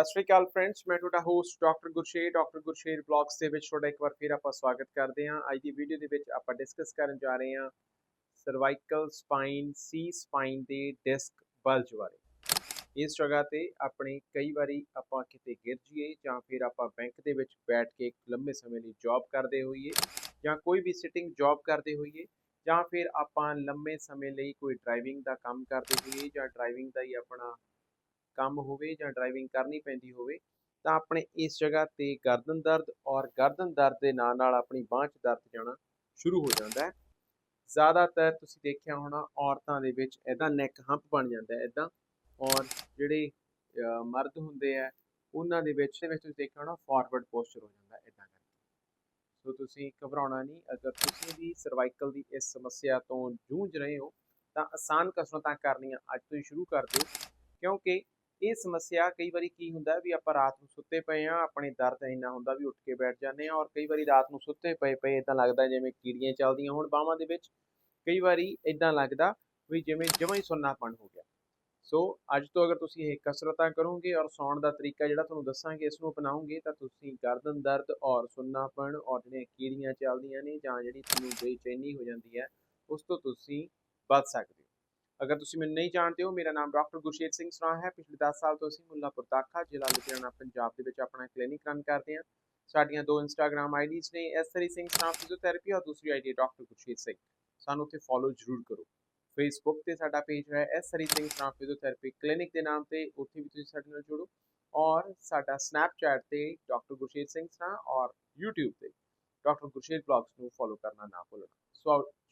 ਸਤਿ ਸ਼੍ਰੀ ਅਕਾਲ ਫਰੈਂਡਸ ਮੈਂ ਤੁਹਾਡਾ host doctor Gursher doctor Gursher blogs ਦੇ ਵਿੱਚ ਤੁਹਾਡਾ ਇੱਕ ਵਾਰ ਫਿਰ ਆਪਾਂ ਸਵਾਗਤ ਕਰਦੇ ਹਾਂ। ਅੱਜ ਦੀ ਵੀਡੀਓ ਦੇ ਵਿੱਚ ਆਪਾਂ ਡਿਸਕਸ ਕਰਨ ਜਾ ਰਹੇ ਹਾਂ ਸਰਵਾਈਕਲ ਸਪਾਈਨ ਸੀ ਸਪਾਈਨ ਦੇ ਡਿਸਕ ਬਲਜ ਬਾਰੇ। ਇਸ ਜਗ੍ਹਾ ਤੇ ਆਪਣੇ ਕਈ ਵਾਰੀ ਆਪਾਂ ਕਿਤੇ ਗਿਰ ਜਾਈਏ ਜਾਂ ਫਿਰ ਆਪਾਂ ਬੈਂਕ ਦੇ ਵਿੱਚ ਬੈਠ ਕੇ ਲੰਮੇ ਸਮੇਂ ਲਈ ਜੌਬ ਕਰਦੇ ਹੋਈਏ ਜਾਂ ਕੋਈ ਵੀ ਸਿਟਿੰਗ ਜੌਬ ਕਰਦੇ ਹੋਈਏ ਜਾਂ ਫਿਰ ਆਪਾਂ ਲੰਮੇ ਸਮੇਂ ਲਈ ਕੋਈ ਡਰਾਈਵਿੰਗ ਦਾ ਕੰਮ ਕਰਦੇ ਹੋਈਏ ਜਾਂ ਡਰਾਈਵਿੰਗ ਦਾ ਹੀ ਆਪਣਾ ਕੰਮ ਹੋਵੇ ਜਾਂ ਡਰਾਈਵਿੰਗ ਕਰਨੀ ਪੈਂਦੀ ਹੋਵੇ, ਤਾਂ ਆਪਣੇ ਇਸ ਜਗ੍ਹਾ ਤੇ ਗਰਦਨ ਦਰਦ ਔਰ ਗਰਦਨ ਦਰਦ ਦੇ ਨਾਲ ਨਾਲ ਆਪਣੀ ਬਾਂਹ 'ਚ ਦਰਦ ਜਾਣਾ ਸ਼ੁਰੂ ਹੋ ਜਾਂਦਾ ਹੈ। ਜ਼ਿਆਦਾਤਰ ਤੁਸੀਂ ਦੇਖਿਆ ਹੋਣਾ ਔਰਤਾਂ ਦੇ ਵਿੱਚ ਐਦਾਂ ਨੈਕ ਹੰਪ ਬਣ ਜਾਂਦਾ ਹੈ ਐਦਾਂ ਔਰ ਜਿਹੜੇ ਮਰਦ ਹੁੰਦੇ ਆ ਉਹਨਾਂ ਦੇ ਵਿੱਚ ਦੇ ਵਿੱਚ ਤੁਸੀਂ ਦੇਖਿਆ ਹੋਣਾ ਫਾਰਵਰਡ ਪੋਸਚਰ ਹੋ ਜਾਂਦਾ ਐਦਾਂ ਕਰਕੇ। ਸੋ ਤੁਸੀਂ ਘਬਰਾਉਣਾ ਨਹੀਂ, ਅਗਰ ਤੁਸੀਂ ਵੀ ਸਰਵਾਈਕਲ ਦੀ ਇਸ ਸਮੱਸਿਆ ਤੋਂ ਜੂਝ ਰਹੇ ਹੋ, ਤਾਂ ਆਸਾਨ ਕਸਰਤਾਂ ਕਰਨੀਆਂ ਅੱਜ ਤੋਂ ਹੀ ਸ਼ੁਰੂ ਕਰ ਦਿਓ, ਕਿਉਂਕਿ ਇਹ ਸਮੱਸਿਆ ਕਈ ਵਾਰੀ ਕੀ ਹੁੰਦਾ ਵੀ ਆਪਾਂ ਰਾਤ ਨੂੰ ਸੁੱਤੇ ਪਏ ਆ ਆਪਣੇ ਦਰਦ ਇੰਨਾ ਹੁੰਦਾ ਵੀ ਉੱਠ ਕੇ ਬੈਠ ਜਾਂਦੇ ਆ ਔਰ ਕਈ ਵਾਰੀ ਰਾਤ ਨੂੰ ਸੁੱਤੇ ਪਏ ਪਏ ਇਦਾਂ ਲੱਗਦਾ ਜਿਵੇਂ ਕੀੜੀਆਂ ਚੱਲਦੀਆਂ ਹੋਣ ਬਾਹਾਂ ਦੇ ਵਿੱਚ। ਕਈ ਵਾਰੀ ਇਦਾਂ ਲੱਗਦਾ ਵੀ ਜਿਵੇਂ ਜਮਾਂ ਹੀ ਸੁੰਨਾਪਣ ਹੋ ਗਿਆ। ਸੋ ਅੱਜ ਤੋਂ ਅਗਰ ਤੁਸੀਂ ਇਹ ਕਸਰਤਾਂ ਕਰੋਗੇ ਔਰ ਸੌਣ ਦਾ ਤਰੀਕਾ ਜਿਹੜਾ ਤੁਹਾਨੂੰ ਦੱਸਾਂਗੇ, ਇਸ ਨੂੰ ਅਪਣਾਓਗੇ ਤਾਂ ਤੁਸੀਂ ਗਰਦਨ ਦਰਦ ਔਰ ਸੁੰਨਾਪਣ ਔਰ ਜਿਹੜੀਆਂ ਕੀੜੀਆਂ ਚੱਲਦੀਆਂ ਨੇ ਜਾਂ ਜਿਹੜੀ ਤੁਹਾਨੂੰ ਬੇਚੈਨੀ ਹੋ ਜਾਂਦੀ ਹੈ, ਉਸ ਤੋਂ ਤੁਸੀਂ ਬਚ ਸਕਦੇ ਅਗਰ ਤੁਸੀਂ ਮੈਨੂੰ ਨਹੀਂ ਜਾਣਦੇ ਹੋ, ਮੇਰਾ ਨਾਮ ਡਾਕਟਰ ਗੁਰਸ਼ੇਰ ਸਿੰਘ ਸਰਾ ਹੈ। ਪਿਛਲੇ 10 ਸਾਲ ਤੋਂ ਅਸੀਂ ਮੁੱਲਾਪੁਰ ਦਾਖਾ ਜ਼ਿਲ੍ਹਾ ਲੁਧਿਆਣਾ, ਪੰਜਾਬ ਦੇ ਵਿੱਚ ਆਪਣਾ ਕਲੀਨਿਕ ਰਨ ਕਰਦੇ ਹਾਂ। ਸਾਡੀਆਂ ਦੋ ਇੰਸਟਾਗ੍ਰam ਆਈਡੀਜ਼ ਨੇ ਐਸਰੀ ਸਿੰਘ ਸਰਾ ਫਿਜ਼ੀਓਥੈਰੇਪੀ ਔਰ ਦੂਸਰੀ ਆਈਡੀ ਡਾਕਟਰ ਗੁਰਸ਼ੇਰ ਸਿੰਘ। ਸਾਨੂੰ ਉੱਥੇ ਫੋਲੋ ਜ਼ਰੂਰ ਕਰੋ। ਫੇਸਬੁੱਕ ਤੇ ਸਾਡਾ ਪੇਜ ਹੈ ਐਸਰੀ ਸਿੰਘ ਸਰਾ ਫਿਜ਼ੀਓਥੈਰੇਪੀ ਕਲੀਨਿਕ ਦੇ ਨਾਮ ਤੇ, ਉੱਥੇ ਵੀ ਤੁਸੀਂ ਸਾਡੇ ਨਾਲ ਜੁੜੋ। ਔਰ ਸਾਡਾ ਸਨੈਪਚੈਟ ਤੇ ਡਾਕਟਰ ਗੁਰਸ਼ੇਰ ਸਿੰਘ ਸਰਾ ਔਰ YouTube ਤੇ। ਡਾਕਟਰ ਗੁਰਸ਼ੇਰ ਬਲੌਗਸ ਨੂੰ ਫੋਲੋ ਕਰਨਾ ਨਾ ਭੁੱਲਣਾ। ਸੋ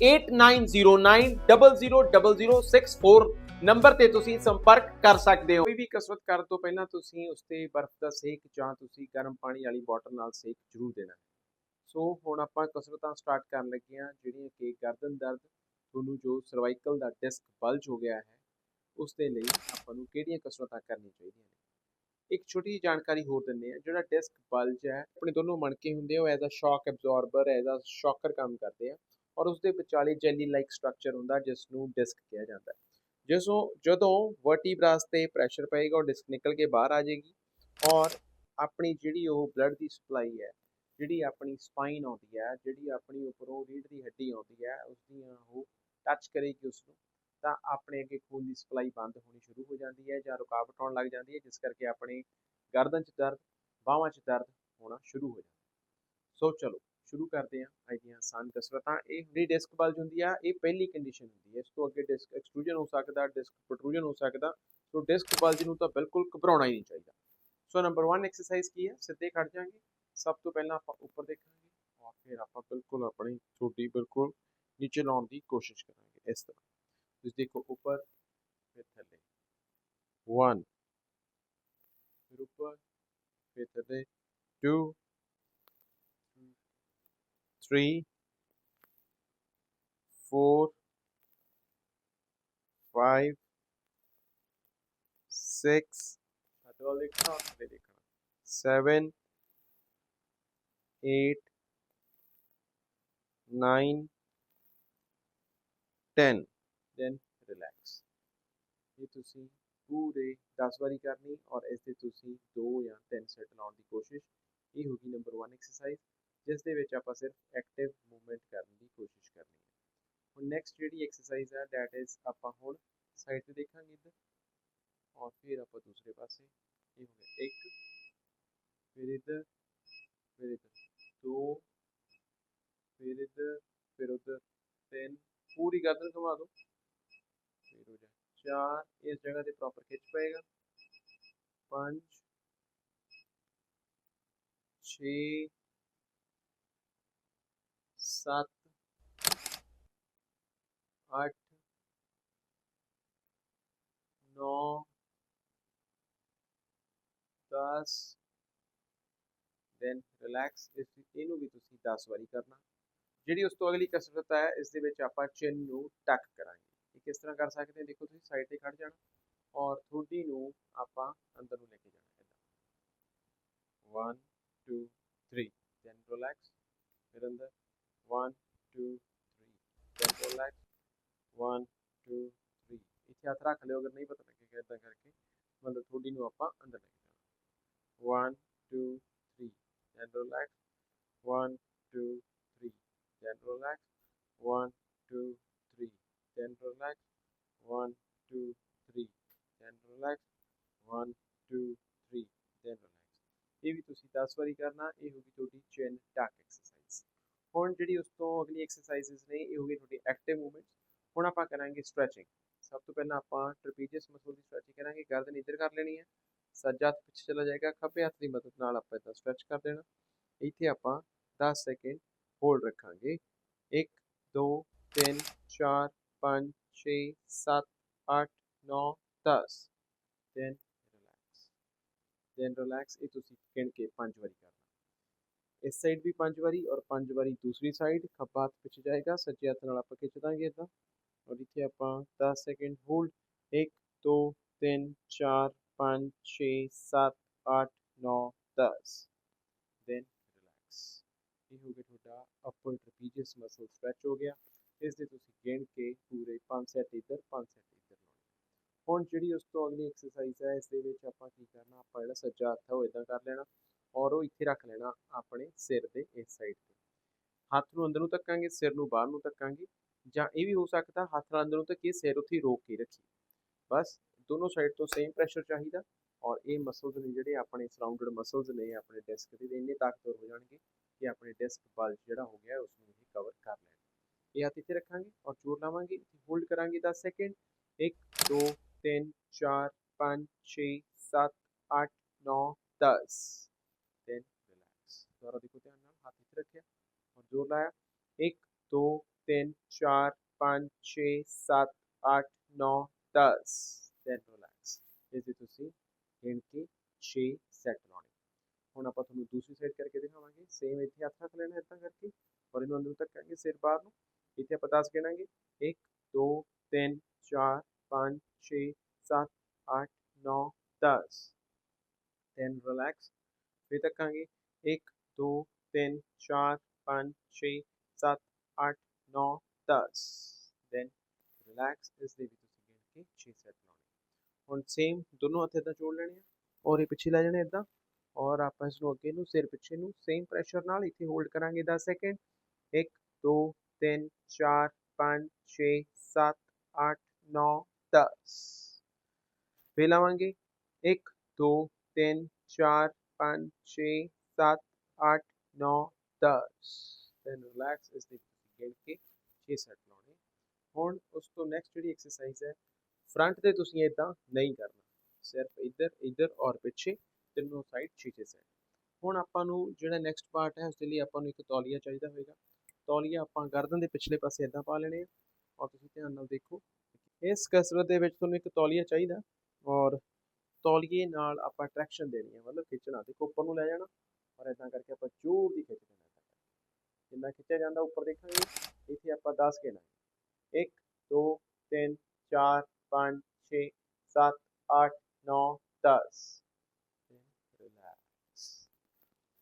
8909000064 ਨੰਬਰ ਤੇ ਤੁਸੀਂ ਸੰਪਰਕ ਕਰ ਸਕਦੇ ਹੋ। ਕੋਈ ਵੀ ਕਸਰਤ ਕਰਨ ਤੋਂ ਪਹਿਲਾਂ ਤੁਸੀਂ ਉਸ ਤੇ ਬਰਫ਼ ਦਾ ਸੇਕ ਜਾਂ ਤੁਸੀਂ ਗਰਮ ਪਾਣੀ ਵਾਲੀ ਬੋਟਲ ਨਾਲ ਸੇਕ ਜ਼ਰੂਰ ਦੇਣਾ। ਹੈ ਸੋ ਹੁਣ ਆਪਾਂ ਕਸਰਤਾਂ ਸਟਾਰਟ ਕਰਨ ਲੱਗੇ ਹਾਂ, ਜਿਹੜੀਆਂ ਕਿ ਗਰਦਨ ਦਰਦ ਤੁਹਾਨੂੰ ਜੋ ਸਰਵਾਈਕਲ ਦਾ ਡਿਸਕ ਬਲਜ ਹੋ ਗਿਆ ਹੈ ਉਸ ਦੇ ਲਈ ਆਪਾਂ ਨੂੰ ਕਿਹੜੀਆਂ ਕਸਰਤਾਂ ਕਰਨੀਆਂ ਚਾਹੀਦੀਆਂ ਨੇ? ਇੱਕ ਛੋਟੀ ਜਿਹੀ ਜਾਣਕਾਰੀ ਹੋਰ ਦਿੰਦੇ ਆ ਜਿਹੜਾ ਡਿਸਕ ਬਲਜ ਹੈ, ਆਪਣੇ ਦੋਨੋਂ ਮਣਕੇ ਹੁੰਦੇ ਆ, ਉਹ ਐਜ਼ ਅ ਸ਼ੌਕ ਐਬਜ਼ੌਰਬਰ ਐਜ਼ ਅ ਸ਼ੌਕਰ ਕੰਮ ਕਰਦੇ ਆ। ਔਰ ਉਸ ਦੇ ਵਿਚਾਲੇ ਜੈਲੀ ਲਾਈਕ ਸਟਰਕਚਰ ਹੁੰਦਾ ਜਿਸ ਨੂੰ ਡਿਸਕ ਕਿਹਾ ਜਾਂਦਾ ਹੈ। ਜਿਸੋਂ, ਜਦੋਂ ਵਰਟੀਬਰਾਸ ਤੇ ਪ੍ਰੈਸ਼ਰ ਪਏਗਾ, ਉਹ ਡਿਸਕ ਨਿਕਲ ਕੇ ਬਾਹਰ ਆ ਜਾਏਗੀ ਔਰ ਆਪਣੀ ਜਿਹੜੀ ਉਹ ਬਲੱਡ ਦੀ ਸਪਲਾਈ ਹੈ, ਜਿਹੜੀ ਆਪਣੀ ਸਪਾਈਨ ਆਉਂਦੀ ਹੈ, ਜਿਹੜੀ ਆਪਣੀ ਉੱਪਰੋਂ ਰੀੜ ਦੀ ਹੱਡੀ ਆਉਂਦੀ ਹੈ ਉਸ ਦੀਆਂ ਉਹ ਟੱਚ ਕਰੇਗੀ ਉਸ ਨੂੰ ਤਾਂ ਆਪਣੇ ਅੱਗੇ ਖੂਨ ਦੀ ਸਪਲਾਈ ਬੰਦ ਹੋਣੀ ਸ਼ੁਰੂ ਹੋ ਜਾਂਦੀ ਹੈ ਜਾਂ ਰੁਕਾਵਟ ਆਉਣ ਲੱਗ ਜਾਂਦੀ ਹੈ, ਜਿਸ ਕਰਕੇ ਆਪਣੇ ਗਰਦਨ 'ਚ ਦਰਦ, ਬਾਹਾਂ 'ਚ ਦਰਦ ਹੋਣਾ ਸ਼ੁਰੂ ਹੋ ਜਾਂਦਾ ਸੋ ਚਲੋ ਸ਼ੁਰੂ ਕਰਦੇ ਹਾਂ ਅੱਜ ਦੀਆਂ ਆਸਾਨ ਕਸਰਤਾਂ। ਇਹ ਹੁੰਦੀ ਡਿਸਕ ਬਲਜ ਹੁੰਦੀ ਆ, ਇਹ ਪਹਿਲੀ ਕੰਡੀਸ਼ਨ ਹੁੰਦੀ ਹੈ ਇਸ ਤੋਂ ਅੱਗੇ ਡਿਸਕ ਐਕਸਟਰੂਜਨ ਹੋ ਸਕਦਾ ਡਿਸਕ ਪ੍ਰੋਟਰੂਜਨ ਹੋ ਸਕਦਾ। ਸੋ ਡਿਸਕ ਬਲਜ ਨੂੰ ਤਾਂ ਬਿਲਕੁਲ ਘਬਰਾਉਣਾ ਹੀ ਨਹੀਂ ਚਾਹੀਦਾ। ਸੋ ਨੰਬਰ 1 ਐਕਸਰਸਾਈਜ਼ ਕੀ ਹੈ ਸਿੱਧੇ ਖੜ ਜਾਾਂਗੇ। ਸਭ ਤੋਂ ਪਹਿਲਾਂ ਆਪਾਂ ਉੱਪਰ ਦੇਖਾਂਗੇ। ਔਰ ਫਿਰ ਆਪਾਂ ਬਿਲਕੁਲ ਆਪਣੀ ਛੋਟੀ ਬਿਲਕੁਲ ਨੀਚੇ ਲਾਉਣ ਦੀ ਕੋਸ਼ਿਸ਼ ਕਰਾਂਗੇ, ਇਸ ਤਰ੍ਹਾਂ। ਤੁਸੀਂ ਦੇਖੋ ਉੱਪਰ, ਫਿਰ ਥੱਲੇ। 1 ਫਿਰ ਉੱਪਰ, ਫਿਰ ਥੱਲੇ। 2 three, four, five, six, ਸਾਡੇ ਵੱਲ ਦੇਖਣਾ ਥੱਲੇ ਦੇਖਣਾ seven, eight, nine, ten, then relax. ਇਹ ਤੁਸੀਂ ਪੂਰੇ 10 ਵਾਰੀ ਕਰਨੀ ਔਰ ਇਸ ਦੇ ਤੁਸੀਂ 2 ਜਾਂ 3 ਸੈਟ ਲਾਉਣ ਦੀ ਕੋਸ਼ਿਸ਼ ਇਹ ਹੋਗੀ ਨੰਬਰ 1 ਐਕਸਰਸਾਈਜ਼ ਜਿਸ ਦੇ ਵਿੱਚ ਆਪਾਂ ਸਿਰਫ ਐਕਟਿਵ ਮੂਵਮੈਂਟ ਕਰਨ ਦੀ ਕੋਸ਼ਿਸ਼ ਕਰਨੀ ਹੈ। ਹੁਣ ਨੈਕਸਟ ਜਿਹੜੀ ਐਕਸਰਸਾਈਜ਼ ਹੈ ਦੈਟ ਇਜ਼ ਆਪਾਂ ਹੁਣ ਸਾਈਡ ਤੇ ਦੇਖਾਂਗੇ ਇੱਧਰ ਔਰ ਫਿਰ ਆਪਾਂ ਦੂਸਰੇ ਪਾਸੇ ਇਹ ਹੋ ਗਿਆ ਇੱਕ, ਫਿਰ ਇੱਧਰ ਫਿਰ ਇੱਧਰ, ਦੋ, ਫਿਰ ਇੱਧਰ, ਫਿਰ ਉੱਧਰ, ਤਿੰਨ, ਪੂਰੀ ਗਰਦਨ ਘੁਮਾ ਦਿਓ। ਫਿਰ ਹੋ ਜਾ ਚਾਰ, ਇਸ ਜਗ੍ਹਾ ਤੇ ਪ੍ਰੋਪਰ ਖਿੱਚ ਪਏਗਾ। ਪੰਜ, ਛੇ ਸੱਤ, ਅੱਠ, ਨੌ, ਦਸ। ਦੈਨ ਰਿਲੈਕਸ ਇਹਨੂੰ ਵੀ ਤੁਸੀਂ 10 ਵਾਰੀ ਕਰਨਾ। ਜਿਹੜੀ ਉਸ ਤੋਂ ਅਗਲੀ ਕਸਰਤ ਹੈ, ਇਸ ਦੇ ਵਿੱਚ ਆਪਾਂ ਚਿੰਨ ਨੂੰ ਟੱਕ ਕਰਾਂਗੇ। ਇਹ ਕਿਸ ਤਰ੍ਹਾਂ ਕਰ ਸਕਦੇ ਹਾਂ। ਦੇਖੋ ਤੁਸੀਂ ਸਾਈਡ ਤੇ ਖੜ ਜਾਣਾ ਔਰ ਥੋੜੀ ਨੂੰ ਆਪਾਂ ਅੰਦਰ ਨੂੰ ਲੈ ਕੇ ਜਾਣਾ। ਇਦਾਂ 1 2 3 ਦੈਨ ਰਿਲੈਕਸ ਫਿਰ ਅੰਦਰ। 1 2 3 ਦੈਨ ਰਿਲੈਕਸ 1 2 3 ਇੱਥੇ ਹੱਥ ਰੱਖ ਲਿਓ ਅਗਰ ਨਹੀਂ ਪਤਾ ਲੱਗੇਗਾ ਇਦਾਂ ਕਰਕੇ ਮਤਲਬ ਥੋੜੀ ਨੂੰ ਆਪਾਂ ਅੰਦਰ ਲੈ ਕੇ ਜਾਣਾ 1 2 3 then relax 1 2 3 then relax. One, two, three. Then relax. One, two, three. Then relax. One, two, three. Then relax. ਇਹ ਵੀ ਤੁਸੀਂ 10 ਵਾਰੀ ਕਰਨਾ ਇਹ ਹੋਗੀ ਤੁਹਾਡੀ ਚੈਨ ਟੱਕ ਐਕਸਰਸਾਈਜ਼ ਹੁਣ ਜਿਹੜੀ ਉਸ ਤੋਂ ਅਗਲੀ ਐਕਸਰਸਾਈਜ਼ਸ ਨੇ ਇਹ ਹੋਗੀ ਤੁਹਾਡੀ ਐਕਟਿਵ ਮੂਵਮੈਂਟਸ ਹੁਣ ਆਪਾਂ ਕਰਾਂਗੇ ਸਟ੍ਰੈਚਿੰਗ ਸਭ ਤੋਂ ਪਹਿਲਾਂ ਆਪਾਂ ਟ੍ਰਪੀਜ਼ੀਅਸ ਮਸਲ ਦੀ ਸਟ੍ਰੈਚਿੰਗ ਕਰਾਂਗੇ ਗਰਦਨ ਇੱਧਰ ਕਰ ਲੈਣੀ ਹੈ ਸੱਜਾ ਹੱਥ ਪਿੱਛੇ ਚਲਾ ਜਾਏਗਾ ਖੱਬੇ ਹੱਥ ਦੀ ਮਦਦ ਨਾਲ ਆਪਾਂ ਇਦਾਂ ਸਟ੍ਰੈਚ ਕਰ ਦੇਣਾ ਇੱਥੇ ਆਪਾਂ 10 ਸੈਕਿੰਡ ਹੋਲਡ ਰੱਖਾਂਗੇ 1 2 3 4 5 6 7 8 9 10 then relax then relax ਇਹ ਤੁਸੀਂ ਗਿਣ ਕੇ 5 ਵਾਰੀ ਕਰਨਾ ਇਸ ਸਾਈਡ ਵੀ 5 ਵਾਰੀ ਔਰ 5 ਵਾਰੀ ਦੂਸਰੀ ਸਾਈਡ ਖੱਬਾ ਹੱਥ ਪਿੱਛੇ ਜਾਏਗਾ ਸੱਜੇ ਹੱਥ ਨਾਲ ਆਪਾਂ ਖਿੱਚ ਦਾਂਗੇ ਇਦਾਂ ਔਰ ਇੱਥੇ ਆਪਾਂ 10 ਸੈਕਿੰਡ ਹੋਲਡ 1 2 3 4 5 6 7 8 9 10 then relax ਇਹ ਹੋ ਗਿਆ ਤੁਹਾਡਾ ਅਪਰ ਟ੍ਰਪੀਜ਼ੀਅਸ ਮਸਲ ਸਟ੍ਰੈਚ ਹੋ ਗਿਆ ਇਸ ਦੇ ਤੁਸੀਂ ਗਿਣ ਕੇ ਪੂਰੇ 5 ਸੈਟ ਇੱਧਰ 5 ਸੈਟ ਇੱਧਰ ਲਾਉਣੇ ਹੁਣ ਜਿਹੜੀ ਉਸ ਤੋਂ ਅਗਲੀ ਐਕਸਰਸਾਈਜ਼ ਹੈ ਇਸ ਦੇ ਵਿੱਚ ਆਪਾਂ ਕੀ ਕਰਨਾ ਆਪਾਂ ਜਿਹੜਾ ਸੱਜਾ ਹੱਥ ਹੈ ਉਹ ਇਦਾਂ ਕਰ ਲੈਣਾ ਔਰ ਉਹ ਇੱਥੇ ਰੱਖ ਲੈਣਾ ਆਪਣੇ ਸਿਰ ਦੇ ਇਸ ਸਾਈਡ ਤੇ। ਹੱਥ ਨੂੰ ਅੰਦਰ ਨੂੰ ਧੱਕਾਂਗੇ, ਸਿਰ ਨੂੰ ਬਾਹਰ ਨੂੰ ਧੱਕਾਂਗੇ, ਜਾਂ ਇਹ ਵੀ ਹੋ ਸਕਦਾ ਹੱਥ ਨਾਲ ਅੰਦਰ ਨੂੰ ਧੱਕੀਏ, ਸਿਰ ਉੱਥੇ ਰੋਕ ਕੇ ਰੱਖੀਏ। ਬਸ ਦੋਨੋਂ ਸਾਈਡ ਤੋਂ ਸੇਮ ਪ੍ਰੈਸ਼ਰ ਚਾਹੀਦਾ ਔਰ ਇਹ ਮਸਲਸ ਨੇ ਜਿਹੜੇ ਆਪਣੇ ਸਰਾਊਂਡਡ ਮਸਲਸ ਨੇ, ਆਪਣੇ ਡਿਸਕ ਦੇ ਇੰਨੇ ਤਾਕਤਵਰ ਹੋ ਜਾਣਗੇ ਕਿ ਆਪਣੇ ਡਿਸਕ ਬਲ ਜਿਹੜਾ ਹੋ ਗਿਆ ਉਸ ਨੂੰ ਇਹ ਕਵਰ ਕਰ ਲੈਣ। ਇਹ ਹੱਥ ਇੱਥੇ ਰੱਖਾਂਗੇ ਔਰ ਜ਼ੋਰ ਲਾਵਾਂਗੇ, ਇੱਥੇ ਹੋਲਡ ਕਰਾਂਗੇ 10 ਸੈਕਿੰਡ 1 2 3 4 5 6 7 8 9 10 ਦੁਬਾਰਾ ਦੇਖੋ ਧਿਆਨ ਨਾਲ ਹੱਥ ਇੱਥੇ ਰੱਖਿਆ ਔਰ ਜ਼ੋਰ ਲਾਇਆ 1 2 3 4 5 6 7 8 9 10 then relax. ਇਸ ਦੇ ਤੁਸੀਂ ਗਿਣ ਕੇ 6 ਸੈੱਟ ਲਾਉਣੇ ਹੁਣ ਆਪਾਂ ਤੁਹਾਨੂੰ ਦੂਸਰੀ ਸਾਈਡ ਕਰਕੇ ਦਿਖਾਵਾਂਗੇ ਸੇਮ ਇੱਥੇ ਹੱਥ ਰੱਖ ਲੈਣਾ ਇਦਾਂ ਕਰਕੇ ਔਰ ਇਹਨੂੰ ਅੰਦਰ ਤੱਕ ਕਰਾਂਗੇ ਸਿਰ ਬਾਹਰ ਨੂੰ ਇੱਥੇ ਆਪਾਂ 10 ਗਿਣਾਂਗੇ 1 2 3 4 5 6 7 8 9 10 then relax. ਫਿਰ ਤੱਕਾਂਗੇ 1 2 3 4 5 6 7 8 9 10 then relax ਇਸ ਦੇ ਵੀ ਤੁਸੀਂ ਗਿਣ ਕੇ 6 ਸੈੱਟ ਲਾਉਣੇ ਹੁਣ ਸੇਮ ਦੋਨੋਂ ਹੱਥ ਇਦਾਂ ਜੋੜ ਲੈਣੇ ਆ ਔਰ ਇਹ ਪਿੱਛੇ ਲੈ ਜਾਣੇ ਇਦਾਂ ਔਰ ਆਪਾਂ ਇਸ ਨੂੰ ਅੱਗੇ ਨੂੰ ਸਿਰ ਪਿੱਛੇ ਨੂੰ ਸੇਮ ਪ੍ਰੈਸ਼ਰ ਨਾਲ ਇੱਥੇ ਹੋਲਡ ਕਰਾਂਗੇ 10 ਸੈਕਿੰਡ 1 2 3 4 5 6 7 8 9 10 ਫੇਰ ਲਾਵਾਂਗੇ। 1 2 3 4 5 6 7 8 9 10 then relax ਇਸ ਦੇ ਗਿਣ ਕੇ 6 ਸੈੱਟ ਲਾਉਣੇ ਹੁਣ ਉਸ ਤੋਂ ਨੈਕਸਟ ਜਿਹੜੀ ਐਕਸਰਸਾਈਜ਼ ਹੈ ਫਰੰਟ ਤੇ ਤੁਸੀਂ ਇਦਾਂ ਨਹੀਂ ਕਰਨਾ ਸਿਰਫ ਇੱਧਰ ਇੱਧਰ ਔਰ ਪਿੱਛੇ ਤਿੰਨੋਂ ਸਾਈਡ 6 ਸੈੱਟ ਹੁਣ ਆਪਾਂ ਨੂੰ ਜਿਹੜਾ ਨੈਕਸਟ ਪਾਰਟ ਹੈ ਉਸ ਦੇ ਲਈ ਆਪਾਂ ਨੂੰ ਇੱਕ ਤੌਲੀਆ ਚਾਹੀਦਾ ਹੋਏਗਾ ਤੌਲੀਆ ਆਪਾਂ ਗਰਦਨ ਦੇ ਪਿਛਲੇ ਪਾਸੇ ਇਦਾਂ ਪਾ ਲੈਣੇ ਆ ਔਰ ਤੁਸੀਂ ਧਿਆਨ ਨਾਲ ਦੇਖੋ ਇਸ ਕਸਰਤ ਦੇ ਵਿੱਚ ਤੁਹਾਨੂੰ ਇੱਕ ਤੌਲੀਆ ਚਾਹੀਦਾ ਔਰ ਤੌਲੀਏ ਨਾਲ ਆਪਾਂ ਟਰੈਕਸ਼ਨ ਦੇਣੀ ਹੈ ਮਤਲਬ ਖਿੱਚਣਾ ਦੇਖੋ ਉੱਪਰ ਨੂੰ ਲੈ ਜਾਣਾ ਔਰ ਇਦਾਂ ਕਰਕੇ ਆਪਾਂ ਜ਼ੋਰ ਦੀ ਖਿੱਚ ਦੇਣਾ ਜਿੰਨਾ ਖਿੱਚਿਆ ਜਾਂਦਾ ਉੱਪਰ ਦੇਖਾਂਗੇ ਇੱਥੇ ਆਪਾਂ 10 ਗਿਣਾ 1 2 3 4 5 6 7 8 9 10 ਰਿਲੈਕਸ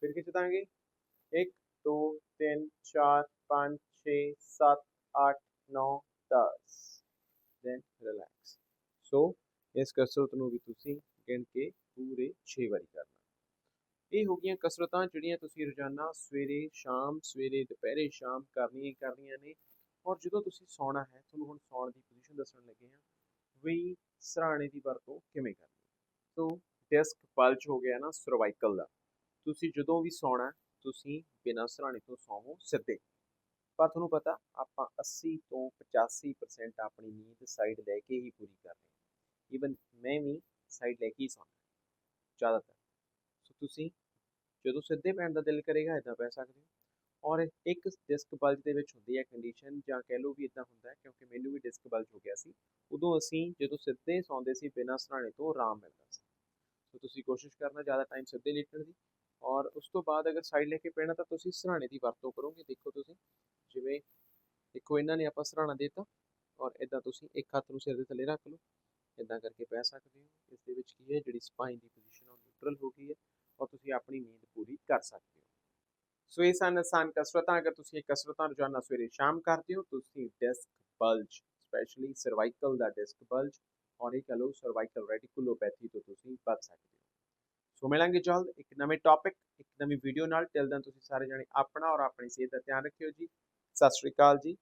ਫਿਰ ਖਿੱਚ ਦਾਂਗੇ। 1 2 3 4 5 6 7 8 9 10 then relax ਸੋ ਇਸ ਕਸਰਤ ਨੂੰ ਵੀ ਤੁਸੀਂ ਗਿਣ ਕੇ ਪੂਰੇ 6 ਵਾਰੀ ਕਰਨਾ ਇਹ ਹੋ ਗਈਆਂ ਕਸਰਤਾਂ ਜਿਹੜੀਆਂ ਤੁਸੀਂ ਰੋਜ਼ਾਨਾ ਸਵੇਰੇ, ਸ਼ਾਮ, ਸਵੇਰੇ, ਦੁਪਹਿਰੇ, ਸ਼ਾਮ ਕਰਨੀਆਂ ਹੀ ਕਰਨੀਆਂ ਨੇ। ਔਰ ਜਦੋਂ ਤੁਸੀਂ ਸੌਣਾ ਹੈ, ਤੁਹਾਨੂੰ ਹੁਣ ਸੌਣ ਦੀ ਪੋਜੀਸ਼ਨ ਦੱਸਣ ਲੱਗੇ ਹਾਂ, ਵੀ ਸਰਾਣੇ ਦੀ ਵਰਤੋਂ ਕਿਵੇਂ ਕਰਨੀ ਸੋ ਡਿਸਕ ਬਲਜ ਹੋ ਗਿਆ ਨਾ ਸਰਵਾਈਕਲ ਦਾ। ਤੁਸੀਂ ਜਦੋਂ ਵੀ ਸੌਣਾ, ਤੁਸੀਂ ਬਿਨਾਂ ਸਰਾਣੇ ਤੋਂ ਸੌਵੋ ਸਿੱਧੇ। ਪਰ ਤੁਹਾਨੂੰ ਪਤਾ, ਆਪਾਂ 80 ਤੋਂ 85% ਆਪਣੀ ਨੀਂਦ ਸਾਈਡ ਲੈ ਕੇ ਹੀ ਪੂਰੀ ਕਰ ਰਹੇ ਹਾਂ। ਈਵਨ ਮੈਂ ਵੀ ਸਾਈਡ ਲੈ ਕੇ ਹੀ ਸੌਂਦਾ ਜ਼ਿਆਦਾਤਰ। ਸੋ ਤੁਸੀਂ ਜਦੋਂ ਸਿੱਧੇ ਪੈਣ ਦਾ ਦਿਲ ਕਰੇਗਾ ਇਦਾਂ ਪੈ ਸਕਦੇ ਹੋ। ਔਰ ਇੱਕ ਡਿਸਕ ਬਲਜ ਦੇ ਵਿੱਚ ਹੁੰਦੀ ਹੈ ਕੰਡੀਸ਼ਨ ਜਾਂ ਕਹਿ ਲਓ ਵੀ ਇਦਾਂ ਹੁੰਦਾ ਹੈ, ਕਿਉਂਕਿ ਮੈਨੂੰ ਵੀ ਡਿਸਕ ਬਲਜ ਹੋ ਗਿਆ ਸੀ। ਉਦੋਂ ਅਸੀਂ ਜਦੋਂ ਸਿੱਧੇ ਸੌਂਦੇ ਸੀ, ਬਿਨਾਂ ਸਰਾਣੇ ਤੋਂ ਆਰਾਮ ਮਿਲਦਾ ਸੀ। ਸੋ ਤੁਸੀਂ ਕੋਸ਼ਿਸ਼ ਕਰਨਾ ਜ਼ਿਆਦਾ ਟਾਈਮ ਸਿੱਧੇ ਲੇਟਣ ਦੀ। ਔਰ ਉਸ ਤੋਂ ਬਾਅਦ ਅਗਰ ਸਾਈਡ ਲੈ ਕੇ ਪੈਣਾ ਤਾਂ ਤੁਸੀਂ ਸਰਾਣੇ ਦੀ ਵਰਤੋਂ ਕਰੋਗੇ। ਦੇਖੋ ਤੁਸੀਂ, ਜਿਵੇਂ ਦੇਖੋ ਇਹਨਾਂ ਨੇ ਆਪਾਂ ਸਰਾਣਾ ਦਿੱਤਾ ਔਰ ਇਦਾਂ ਤੁਸੀਂ ਇੱਕ ਹੱਥ ਨੂੰ ਸਿਰ ਦੇ ਥੱਲੇ ਰੱਖ ਲਓ। ਇਦਾਂ ਕਰਕੇ ਪੈ ਸਕਦੇ ਹੋ। ਇਸ ਦੇ ਵਿੱਚ ਕੀ ਹੈ, ਜਿਹੜੀ ਸਪਾਈਨ ਦੀ ਪੋਜੀਸ਼ਨ ਉਹ ਨਿਊਟਰਲ ਹੋ ਗਈ ਹੈ। ਔਰ ਤੁਸੀਂ ਆਪਣੀ ਨੀਂਦ ਪੂਰੀ ਕਰ ਸਕਦੇ ਹੋ। ਸੋ ਇਹ ਸਨ ਆਸਾਨ ਕਸਰਤਾਂ। ਅਗਰ ਤੁਸੀਂ ਇਹ ਕਸਰਤਾਂ ਰੋਜ਼ਾਨਾ ਸਵੇਰੇ ਸ਼ਾਮ ਕਰਦੇ ਹੋ, ਤੁਸੀਂ ਡਿਸਕ ਬਲਜ, ਸਪੈਸ਼ਲੀ ਸਰਵਾਈਕਲ ਦਾ ਡਿਸਕ ਬਲਜ ਔਰ ਇਹ ਕਹ ਲਓ ਸਰਵਾਈਕਲ ਰੈਡੀਕੂਲੋਪੈਥੀ ਤੋਂ ਤੁਸੀਂ ਬਚ ਸਕਦੇ ਹੋ। ਸੋ ਮਿਲਾਂਗੇ ਜਲਦ ਇੱਕ ਨਵੇਂ ਟੌਪਿਕ ਇੱਕ ਨਵੀਂ ਵੀਡੀਓ ਨਾਲ। ਟਿਲ ਦਨ ਤੁਸੀਂ ਸਾਰੇ ਜਣੇ ਆਪਣਾ ਔਰ ਆਪਣੀ ਸਿਹਤ ਦਾ ਧਿਆਨ ਰੱਖਿਓ ਜੀ। ਸਤਿ ਸ਼੍ਰੀ ਅਕਾਲ ਜੀ।